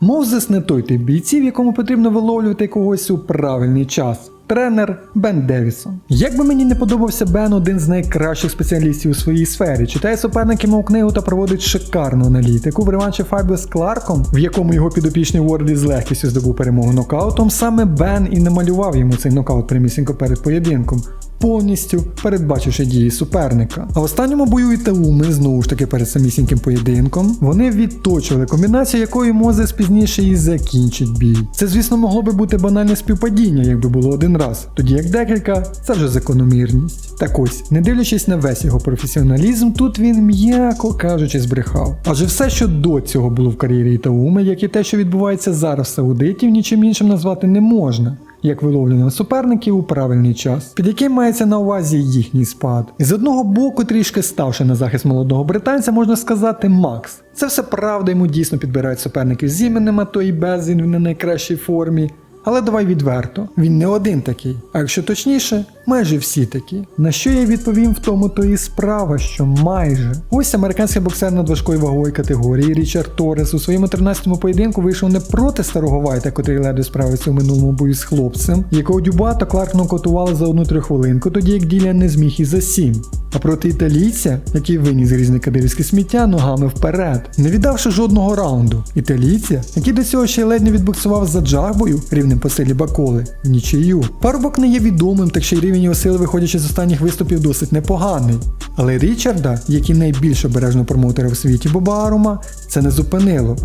Мовзес не той тип бійців, якому потрібно виловлювати когось у правильний час. Тренер Бен Девісон. Як би мені не подобався Бен, один з найкращих спеціалістів у своїй сфері, читає суперники мов книгу та проводить шикарну аналітику в реванші Фабіо з Кларком, в якому його підопічний Уорлі з легкістю здобув перемогу нокаутом, саме Бен і намалював йому цей нокаут прямісінько перед поєдинком. Повністю передбачивши дії суперника. А в останньому бою Ітауми, знову ж таки перед самісіньким поєдинком, вони відточили комбінацію, якою Мозес пізніше і закінчить бій. Це, звісно, могло би бути банальне співпадіння, якби було один раз. Тоді як декілька, це вже закономірність. Так ось, не дивлячись на весь його професіоналізм, тут він м'яко кажучи збрехав. Адже все, що до цього було в кар'єрі Ітауми, як і те, що відбувається зараз в Саудитів, нічим іншим назвати не можна як виловлення суперників у правильний час, під яким мається на увазі їхній спад. І з одного боку, трішки ставши на захист молодого британця, можна сказати Макс. Це все правда, йому дійсно підбирають суперників з іменем, а то і без він на найкращій формі. Але давай відверто, він не один такий, а якщо точніше, майже всі такі. На що я відповім в тому то і справа, що майже. Ось американський боксер надважкої вагової категорії Річард Торрес у своєму 13-му поєдинку вийшов не проти старого Вайта, котрий ледве справився у минулому бою з хлопцем, якого Дюба та Кларк нокаутували за одну трьоххвилинку, тоді як Ділян не зміг і за сім. А проти італійця, який виніс грізне кадирівське сміття ногами вперед, не віддавши жодного раунду. Італійця, який до цього ще й ледь не відбуксував за джагбою рівнем по силі Баколи, в нічию. Парубок не є відомим, так ще й рівень його сили, виходячи з останніх виступів, досить непоганий. Але Річарда, який найбільш обережно промоутера в світі Боба Арума, це не зупинило.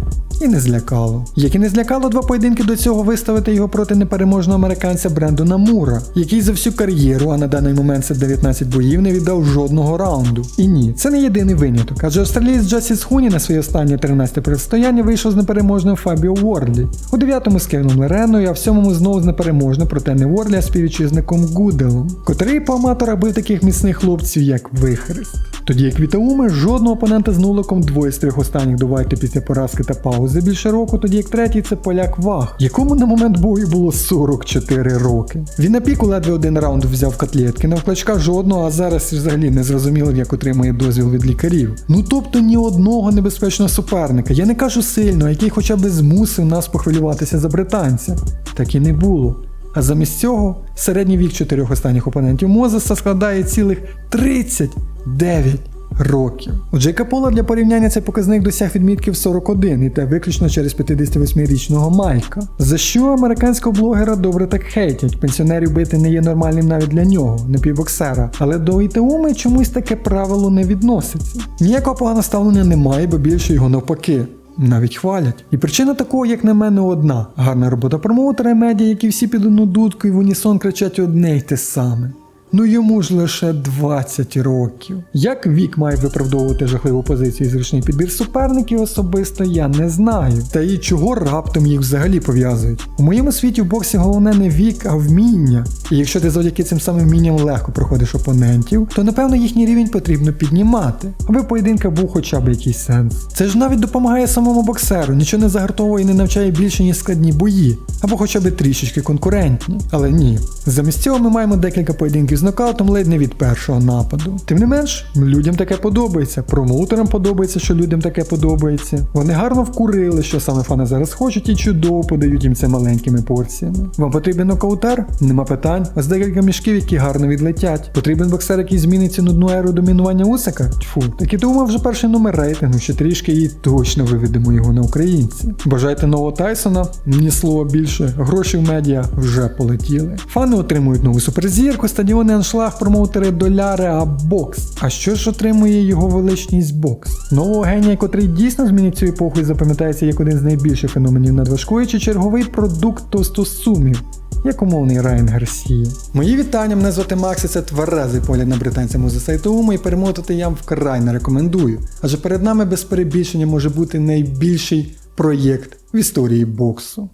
І не злякало. Як і не злякало два поєдинки до цього виставити його проти непереможного американця Брендона Мура, який за всю кар'єру, а на даний момент це 19 боїв, не віддав жодного раунду. І ні, це не єдиний виняток, адже австралієць Джасіс Хуні на своє останнє 13 протистояння вийшов з непереможним Фабіо Уорлі. У дев'ятому з Кевіном Лереною, а в сьомому знову з непереможним, проте не Уорлі, а співвітчизником Гуделом, котрий по аматорах бив таких міцних хлопців, як Вихрест. Тоді як Вітауми жодного опонента з нуликом двоє з трьох останніх довайте після поразки та паузи більше року, тоді як третій це поляк Вах, якому на момент бою було 44 роки. Він на піку ледве один раунд взяв котлетки, на вклачка жодного, а зараз взагалі не зрозуміло, як отримує дозвіл від лікарів. Ну тобто ні одного небезпечного суперника, я не кажу сильно, який хоча б змусив нас похвилюватися за британця. Так і не було. А замість цього середній вік чотирьох останніх опонентів Мозеса складає цілих 39 років. У Джейка Пола для порівняння цей показник досяг відмітків 41, і те виключно через 58-річного Майка. За що американського блогера добре так хейтять. Пенсіонерів бити не є нормальним навіть для нього, напівбоксера. Але до ІТУми чомусь таке правило не відноситься. Ніякого поганого ставлення немає, бо більше його навпаки. Навіть хвалять. І причина такого, як на мене, одна: гарна робота промоутера і медіа, які всі під одну дудку і в унісон кричать одне й те саме. Ну йому ж лише 20 років. Як вік має виправдовувати жахливу позицію і зручний підбір суперників особисто я не знаю. Та і чого раптом їх взагалі пов'язують. У моєму світі в боксі головне не вік, а вміння. І якщо ти завдяки цим самим вмінням легко проходиш опонентів, то напевно їхній рівень потрібно піднімати, аби в поєдинках був хоча б якийсь сенс. Це ж навіть допомагає самому боксеру, нічого не загартовує і не навчає більше, ніж складні бої, або хоча б трішечки конкурентні. Але ні. Замість цього ми маємо декілька поєдинків з нокаутом ледь не від першого нападу. Тим не менш, людям таке подобається. Промоутерам подобається, що людям таке подобається. Вони гарно вкурили, що саме фани зараз хочуть, і чудово подають їм це маленькими порціями. Вам потрібен нокаутер? Нема питань. Ось декілька мішків, які гарно відлетять. Потрібен боксер, який змінить цю нудну еру домінування Усика? Тьфу, так і думав вже перший номер рейтингу, ще трішки і точно виведемо його на українці. Бажаєте нового Тайсона? Ні слова більше. Гроші в медіа вже полетіли. Фани отримують нову суперзірку, стадіони аншлаг, промоутери доляри, а бокс. А що ж отримує його величність бокс? Нового генія, котрий дійсно змінить цю епоху і запам'ятається як один з найбільших феноменів надважкої, чи черговий продукт тостосумів. Як умовний Райан Гарсія. Мої вітання, мене звати Макс, і це тверезий погляд на британця Ума, і перемотати я вам вкрай не рекомендую. Адже перед нами без перебільшення може бути найбільший проєкт в історії боксу.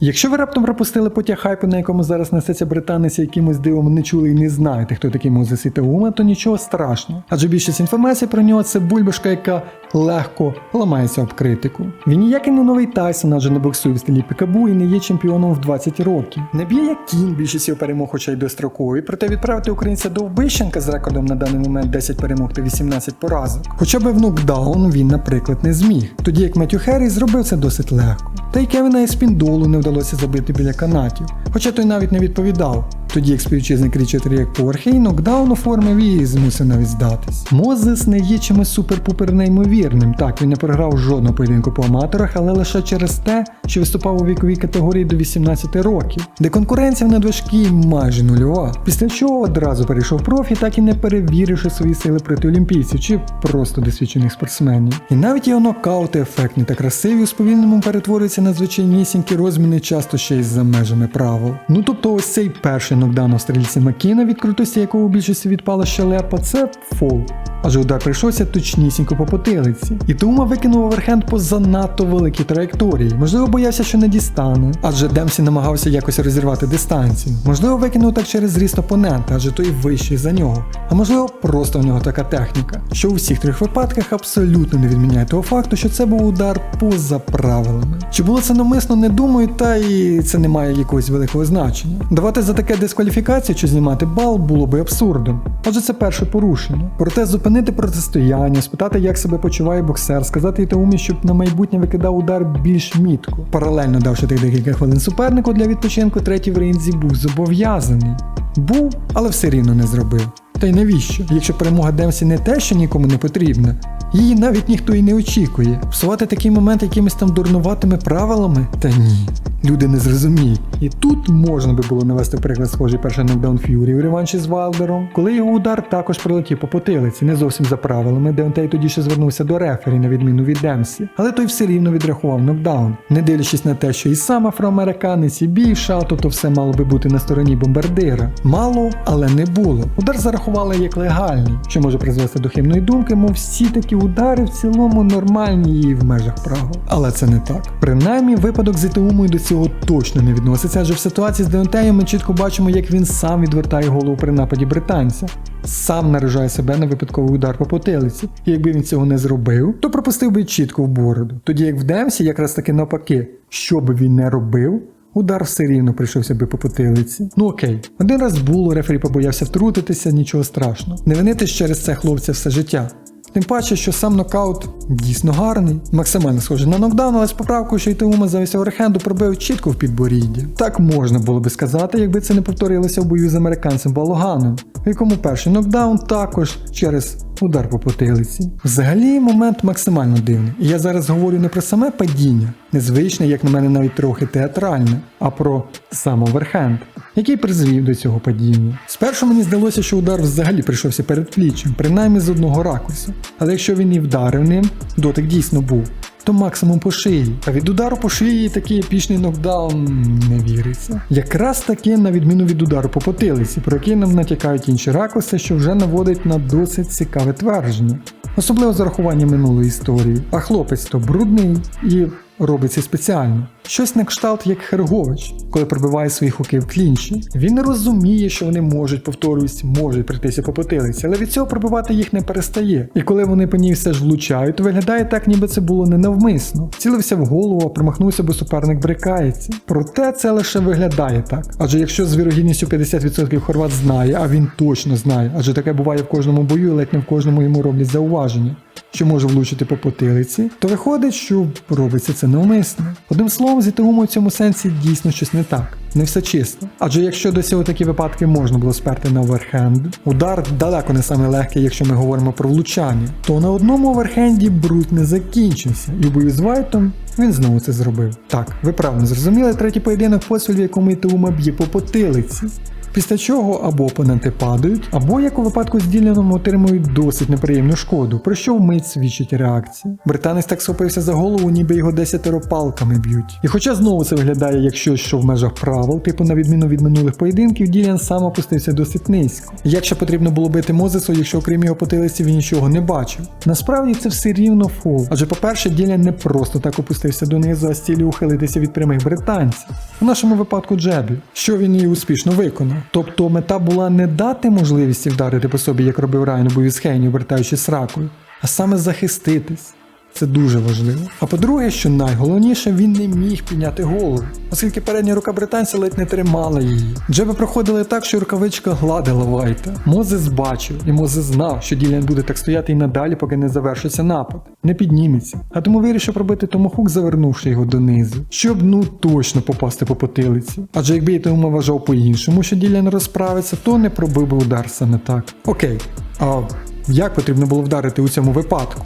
Якщо ви раптом пропустили потяг хайпу, на якому зараз несеться британець, якимось дивом не чули і не знаєте, хто такий Мозес Ітаума, то нічого страшного. Адже більшість інформації про нього це бульбашка, яка легко ламається об критику. Він ніякий не новий Тайсон, адже не боксує в стилі Пікабу і не є чемпіоном в 20 років. Не б'є як кінь, більшість його перемог, хоча й дострокові, проте відправити українця до Вбищенка з рекордом на даний момент 10 перемог та 18 поразок. Хоча б в нокдаун він, наприклад, не зміг, тоді як Меттю Херрі зробив це досить легко. Та й Кевіна Еспіндолу не вдалося забити біля канатів, хоча той навіть не відповідав. Тоді як співвітчизник Річард Рік поверхи нокдаун оформив і змусив навіть здатись. Мозес не є чимось супер-пупер неймовірним. Так, він не програв жодного поєдинку по аматорах, але лише через те, що виступав у віковій категорії до 18 років, де конкуренція в надважкій майже нульова. Після чого одразу перейшов профі, так і не перевіривши свої сили проти олімпійців чи просто досвідчених спортсменів. І навіть його нокаути ефектні та красиві у сповільненому перетворюються на звичайнісінькі розміни, часто ще й за межами правил. Ну тобто, ось цей перший нокдаун у стрільці Макіна, від крутості якого у більшості відпала щелепа, це фол. Адже удар прийшовся точнісінько по потилиці. І Тума викинув оверхенд по занадто великій траєкторії. Можливо, боявся, що не дістане, адже Демсі намагався якось розірвати дистанцію. Можливо, викинув так через зріст опонента, адже той вищий за нього. А можливо, просто в нього така техніка, що у всіх трьох випадках абсолютно не відміняє того факту, що це був удар поза правилами. Чи було це навмисно, не думаю, та і це не має якогось великого значення. Давати за таке дискваліфікацію чи знімати бал було би абсурдом, адже це перше порушення. Проте зупинити протистояння, спитати, як себе почуває боксер, сказати Ітаумі, щоб на майбутнє викидав удар більш мітко. Паралельно давши тих декілька хвилин супернику для відпочинку, третій в ринзі був зобов'язаний. Був, але все рівно не зробив. Та й навіщо? Якщо перемога Демсі не те, що нікому не потрібна, її навіть ніхто і не очікує. Псувати такий момент якимись там дурнуватими правилами? Та ні. Люди не зрозуміють. І тут можна би було навести приклад схожий перший нокдаун Ф'юрі у реванші з Вайлдером, коли його удар також прилетів по потилиці, не зовсім за правилами, Деонтей тоді ще звернувся до рефері на відміну від Демсі, але той все рівно відрахував нокдаун, не дивлячись на те, що і сам афроамериканець, і бій шату, то все мало би бути на стороні бомбардира. Мало, але не було. Удар зарахували як легальний, що може призвести до хибної думки, мов всі такі удари в цілому нормальні і в межах правил. Але це не так. Принаймні, випадок з Ітеумою до цього точно не відноситься, адже в ситуації з Деонтеєм ми чітко бачимо, як він сам відвертає голову при нападі британця. Сам наражає себе на випадковий удар по потилиці. І якби він цього не зробив, то пропустив би чітко в бороду. Тоді як в Демсі, якраз таки навпаки, що би він не робив, Удар все рівно прийшовся би по потилиці. Ну окей, один раз було, рефері побоявся втрутитися, нічого страшного. Не винити через це хлопця все життя. Тим паче, що сам нокаут дійсно гарний, максимально схожий на нокдаун, але з поправкою, що Ітаума за оверхенду пробив чітко в підборіддя. Так можна було би сказати, якби це не повторилося в бою з американцем Балоганом, в якому перший нокдаун також через удар по потилиці. Взагалі момент максимально дивний. І я зараз говорю не про саме падіння, незвичне, як на мене навіть трохи театральне, а про сам оверхенд, який призвів до цього падіння. Спершу мені здалося, що удар взагалі прийшовся перед пліччям, принаймні з одного ракурсу. Але якщо він і вдарив ним, дотик дійсно був. То максимум по шиї. А від удару по шиї такий епічний нокдаун не віриться. Якраз таки на відміну від удару по потилиці, про який нам натякають інші ракурси, що вже наводить на досить цікаве твердження. Особливо з урахуванням минулої історії. А хлопець то брудний і робить це спеціально. Щось на кшталт як Хергович, коли пробиває свої хуки в клінчі. Він розуміє, що вони можуть, повторюсь, можуть прийтися по потилиці, але від цього пробивати їх не перестає. І коли вони по ній все ж влучають, то виглядає так, ніби це було ненавмисно. Цілився в голову, а промахнувся, бо суперник брикається. Проте це лише виглядає так. Адже якщо з вірогідністю 50% хорват знає, а він точно знає, адже таке буває в кожному бою, і ледь не в кожному йому роблять зауваження. Що може влучити по потилиці, то виходить, що робиться це навмисно. Одним словом, з Ітагумою в цьому сенсі дійсно щось не так. Не все чисто. Адже якщо до цього такі випадки можна було сперти на оверхенд, удар далеко не саме легкий, якщо ми говоримо про влучання, то на одному оверхенді брут не закінчився, і бою з Вайтом він знову це зробив. Так, ви правильно зрозуміли третій поєдинок поспіль, в якому Ітаума б'є по потилиці. Після чого або опоненти падають, або як у випадку з Діляном отримують досить неприємну шкоду, про що вмить свідчить реакція. Британець так схопився за голову, ніби його десятеро палками б'ють. І хоча знову це виглядає як щось, що в межах правил, типу на відміну від минулих поєдинків, Ділян сам опустився досить низько. Як ще потрібно було бити Мозесу, якщо окрім його потилиці він нічого не бачив? Насправді це все рівно фол. Адже, по-перше, Ділян не просто так опустився донизу, а з цілі ухилитися від прямих британців. У нашому випадку джебів, що він і успішно виконав. Тобто мета була не дати можливість вдарити по собі, як робив Райан у з обертаючись ракою, а саме захиститись. Це дуже важливо. А по-друге, що найголовніше, він не міг підняти голову, оскільки передня рука британця ледь не тримала її. Джеби проходили так, що рукавичка гладила Вайта. Мозес бачив, і Мозес знав, що Ділян буде так стояти і надалі, поки не завершиться напад. Не підніметься. А тому вирішив пробити Томохук, завернувши його донизу, щоб ну точно попасти по потилиці. Адже якби я тому вважав по-іншому, що Ділян розправиться, то не пробив би удар саме так. Окей, а як потрібно було вдарити у цьому випадку?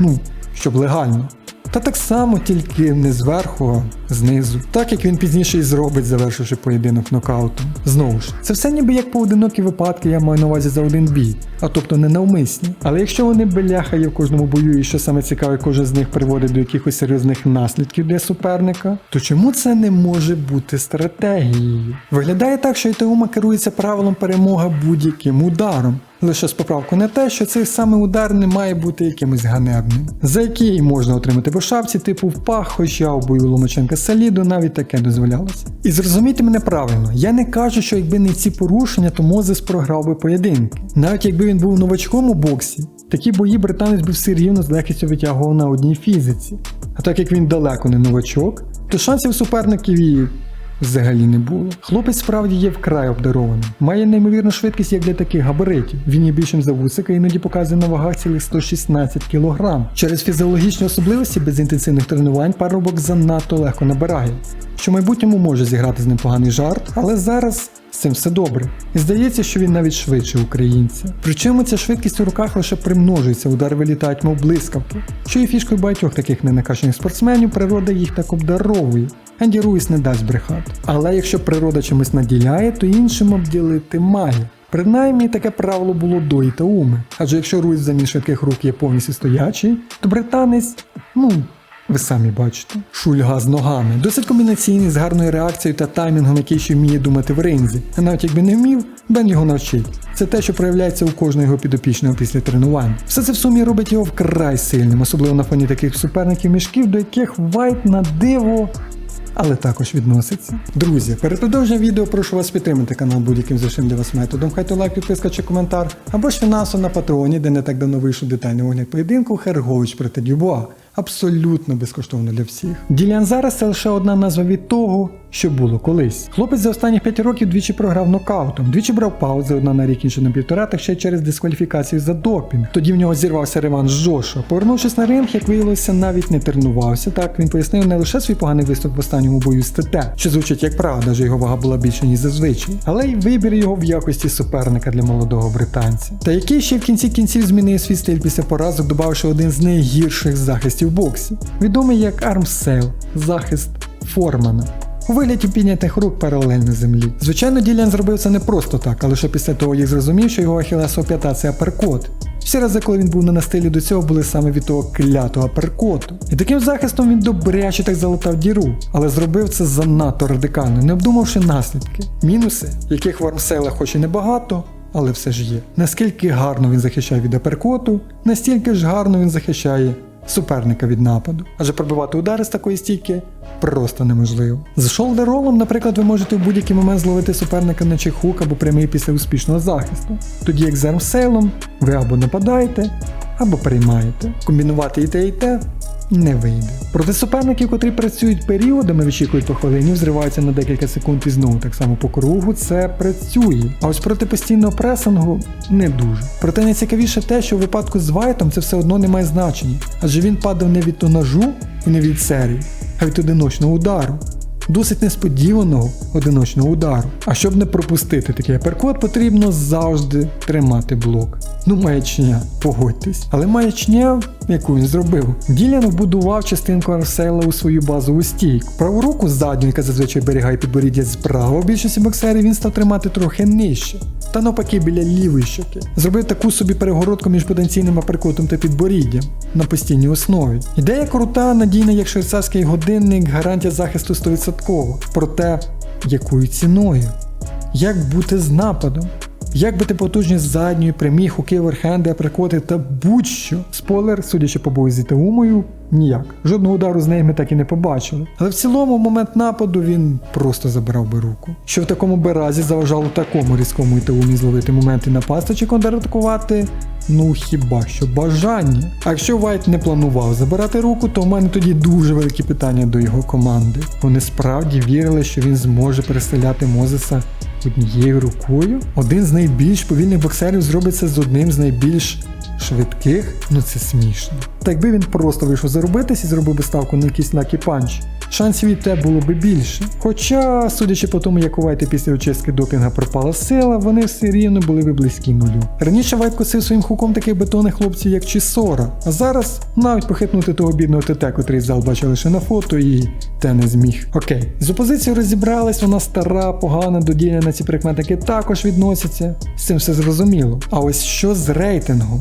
Ну, щоб легально. Та так само, тільки не зверху, а знизу. Так як він пізніше і зробить, завершивши поєдинок нокаутом. Знову ж, це все ніби як поодинокі випадки, я маю на увазі за один бій, а тобто не навмисні. Але якщо вони беляха є в кожному бою, і що саме цікаве, кожен з них приводить до якихось серйозних наслідків для суперника, то чому це не може бути стратегією? Виглядає так, що Ітеума керується правилом перемога будь-яким ударом. Лише з поправкою на те, що цей самий удар не має бути якимось ганебним, за який можна отримати по шапці типу в пах, хоча у бою Ломаченка Саліду навіть таке дозволялося. І зрозумійте мене правильно, я не кажу, що якби не ці порушення, то Мозес програв би поєдинки. Навіть якби він був новачком у боксі, такі бої британець би все рівно з легкістю витягував на одній фізиці. А так як він далеко не новачок, то шансів суперників і Взагалі не було. Хлопець справді є вкрай обдарованим. Має неймовірну швидкість як для таких габаритів. Він є більшим за вусика, іноді показує на вагах цілих 116 кг. Через фізіологічні особливості без інтенсивних тренувань парубок занадто легко набирає, що в майбутньому може зіграти з ним поганий жарт, але зараз з цим все добре. І здається, що він навіть швидше українця. Причому ця швидкість у руках лише примножується, удари вилітають, мов блискавки, що є фішкою багатьох таких ненакачених спортсменів, природа їх так обдаровує. Енді Руїс не дасть брехати. Але якщо природа чимось наділяє, то іншим обділити має. Принаймні таке правило було до Ітауми. Адже якщо Руїс замін швидких рук є повністю стоячий, то британець, ну. Ви самі бачите. Шульга з ногами. Досить комбінаційний з гарною реакцією та таймінгом, який ще вміє думати в ринзі. А навіть якби не вмів, Бен його навчить. Це те, що проявляється у кожного його підопічного після тренувань. Все це в сумі робить його вкрай сильним, особливо на фоні таких суперників мішків, до яких Вайт на диво але також відноситься. Друзі, перед продовженням відео прошу вас підтримати канал будь-яким зручним для вас методом. Хай то лайк, підписка чи коментар, або ж фінансово на патреоні, де не так давно вийшов детальний огляд поєдинку Хергович проти Дюбуа. Абсолютно безкоштовно для всіх. Ділян зараз це лише одна назва від того, що було колись. Хлопець за останні 5 років двічі програв нокаутом, двічі брав паузи, одна на рік інша на півтора, так ще через дискваліфікацію за допінг. Тоді в нього зірвався реванш з Джоша. Повернувшись на ринг, як виявилося, навіть не тренувався. Так він пояснив не лише свій поганий виступ в останньому бою з ТТ, що звучить як правда, адже його вага була більше, ніж зазвичай, але й вибір його в якості суперника для молодого британця. Та який ще в кінці кінців змінив свій стиль після поразок, додавши один з найгірших захистів в боксі, відомий як армсейл, захист Формана. У вигляді піднятих рук паралельно землі. Звичайно, Ділян зробив це не просто так, а лише після того, як зрозумів, що його ахілесова п'ята це аперкот. Всі рази, коли він був на настилі до цього, були саме від того клятого аперкоту. І таким захистом він добряче так залатав діру, але зробив це занадто радикально, не обдумавши наслідки. Мінуси, яких в армселах хоч і небагато, але все ж є. Наскільки гарно він захищає від аперкоту, настільки ж гарно він захищає суперника від нападу. Адже пробивати удари з такої стійки просто неможливо. З шолдеролом, наприклад, ви можете в будь-який момент зловити суперника на чехук або прямий після успішного захисту. Тоді як з армсейлом ви або нападаєте, або приймаєте. Комбінувати і те, і те не вийде. Проти суперників, котрі працюють періодами, вичікують по хвилині, взриваються на декілька секунд і знову так само по кругу, це працює. А ось проти постійного пресингу не дуже. Проте найцікавіше те, що в випадку з Вайтом це все одно не має значення, адже він падав не від тонажу і не від серії, а від одиночного удару. Досить несподіваного одиночного удару. А щоб не пропустити такий аперкот, потрібно завжди тримати блок. Ну, маячня, погодьтесь. Але маячня яку він зробив. Ділян вбудував частинку Арсейла у свою базову стійку. Праву руку задню, яка зазвичай берігає підборіддя справа, у більшості боксерів він став тримати трохи нижче. Та навпаки біля лівої щоки. Зробив таку собі перегородку між потенційним аперкотом та підборіддям на постійній основі. Ідея крута, надійна як швейцарський годинник, гарантія захисту 100%. Проте, якою ціною? Як бути з нападом? Як бити потужність задньої, прямі хуки, верхенди, априкоти та будь-що. Спойлер, судячи по бою з Ітаумою, ніяк. Жодного удару з неї ми так і не побачили. Але в цілому, в момент нападу він просто забирав би руку. Що в такому би разі заважало такому різкому Ітаумі зловити моменти напасти чи контратакувати? Ну хіба що бажання. А якщо Вайт не планував забирати руку, то в мене тоді дуже великі питання до його команди. Вони справді вірили, що він зможе перестріляти Мозеса однією рукою. Один з найбільш повільних боксерів зробиться з одним з найбільш швидких. Ну це смішно. Та якби він просто вийшов заробитись і зробив би ставку на якийсь лакі панч, шансів від те було би більше. Хоча, судячи по тому, як у Вайта після очистки допінга пропала сила, вони все рівно були би близькі нулю. Раніше Вайт косив своїм хуком таких бетонних хлопців, як Чісора, а зараз навіть похитнути того бідного ТТ, котрий зал бачив лише на фото, і те не зміг. Окей, з опозицією розібрались, вона стара, погана, додільна на ці прикметники також відносяться. З цим все зрозуміло. А ось що з рейтингом?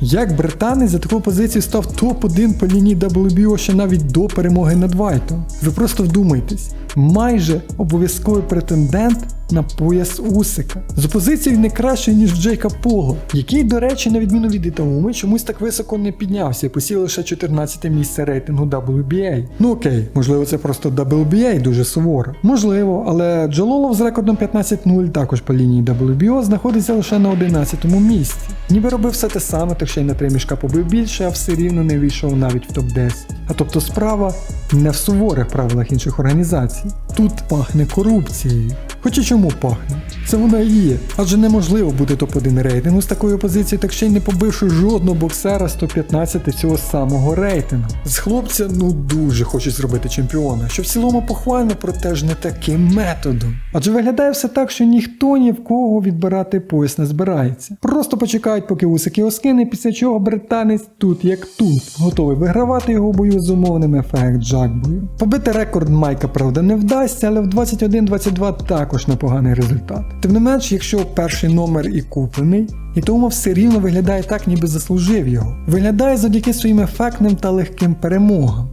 Як британець за таку позицію став топ-1 по лінії WBO ще навіть до перемоги над Вайтом? Ви просто вдумайтесь, майже обов'язковий претендент на пояс Усика. З опозицією не краще, ніж Джейка Пого, який, до речі, на відміну від Ітауми, чомусь так високо не піднявся і посів лише 14 місце рейтингу WBA. Ну окей, можливо, це просто WBA дуже суворо. Можливо, але Джололов з рекордом 15-0 також по лінії WBO знаходиться лише на 11-му місці. Ніби робив все те саме, так ще й на три мішка побив більше, а все рівно не війшов навіть в топ-10. А тобто справа не в суворих правилах інших організацій. Тут пахне корупцією. Хоча чому пахне? Це вона і є. Адже неможливо бути топ-1 рейтингу з такою позицією, так ще й не побивши жодного боксера 115 цього самого рейтингу. З хлопця ну дуже хочуть зробити чемпіона, що в цілому похвально, проте ж не таким методом. Адже виглядає все так, що ніхто ні в кого відбирати пояс не збирається. Просто почекають, поки усики оскине, після чого британець тут як тут, готовий вигравати його в бою з умовним ефект Джакбою. Побити рекорд Майка, правда, не вдасться, але в 21-22 також непоганий результат. Тим не менш, якщо перший номер і куплений, і тому все рівно виглядає так, ніби заслужив його. Виглядає завдяки своїм ефектним та легким перемогам.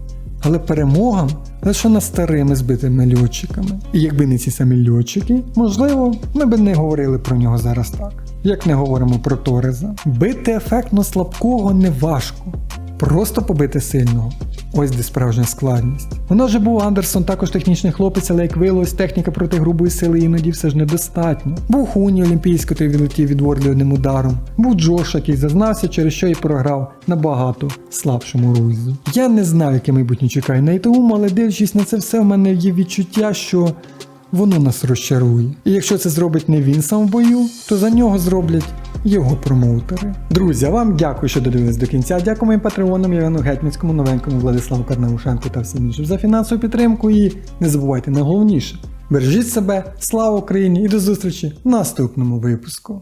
Але перемогам лише над старими збитими льотчиками. І якби не ці самі льотчики, можливо, ми би не говорили про нього зараз так. Як не говоримо про Тореза. Бити ефектно слабкого не важко. Просто побити сильного. Ось де справжня складність. Воно же був Андерсон, також технічний хлопець, але як виявилось, техніка проти грубої сили іноді все ж недостатньо. Був Хуні Олімпійський, той відлетів від Ворлі одним ударом. Був Джош, який зазнався, через що і програв набагато слабшому Руйзу. Я не знаю, яке майбутнє чекає на ІТУМ, але дивлячись на це все, в мене є відчуття, що воно нас розчарує. І якщо це зробить не він сам в бою, то за нього зроблять його промоутери. Друзі, вам дякую, що додивились до кінця. Дякую моїм патреонам Євгену Гетьманському, новенькому Владиславу Карнаушенку та всім іншим за фінансову підтримку. І не забувайте найголовніше. Бережіть себе, слава Україні і до зустрічі в наступному випуску.